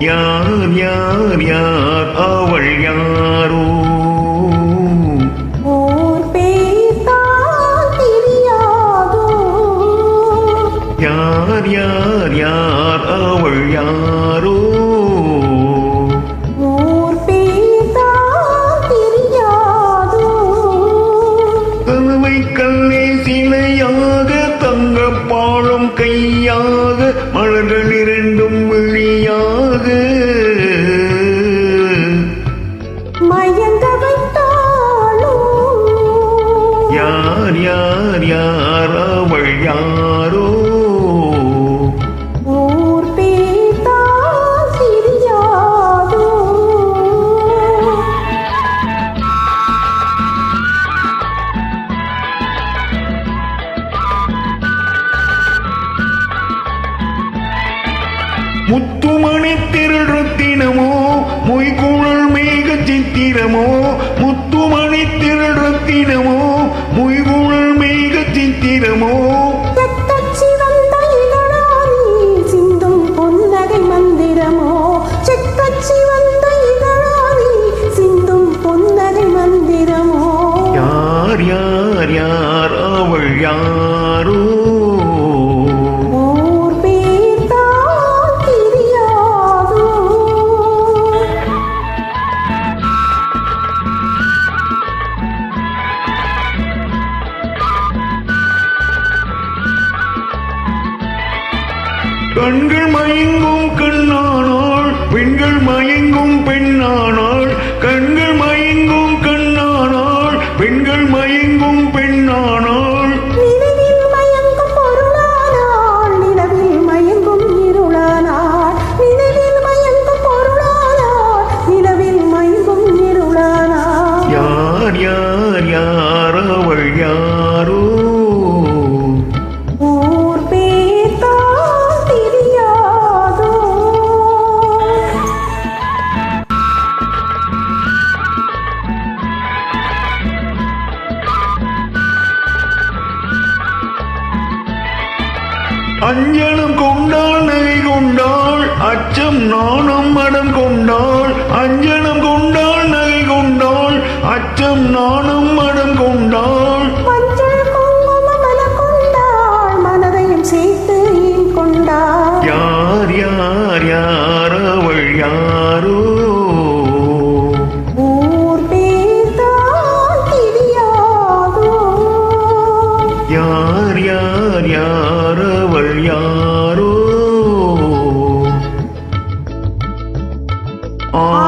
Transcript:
யார் அவள் யாரோ? ஓர் பேய்தான் தெரியாதோ? யார் யார் யார் அவள் யாரோ? கனவை கல்லே சிலையாக யார் யார் யார் அவள் யாரோ? முத்துமணி திரள் ரத்தினமோ? மொய்குழல் மேக சித்திரமோ முத்துமணி திரள் ரத்தினமோ? யார் யார் யார் அவள் யாரோ? கண்கள் மயங்கும் மயங்கும் இருளானாள் யார் யார் யார் அவள் யாரோ? அஞ்சனம் கொண்டாள் நகை கொண்டாள் அச்சம் நாணம் மடம் கொண்டாள். அஞ்சனம் கொண்டாள் நகை கொண்டாள் அச்சம் நாணம் மடம் கொண்டாள். மனதையும் சேர்த்து கொண்டாள். யார் யார் யார் அவள் யாரோ? யார் யார் யார்? யாரோ ஆ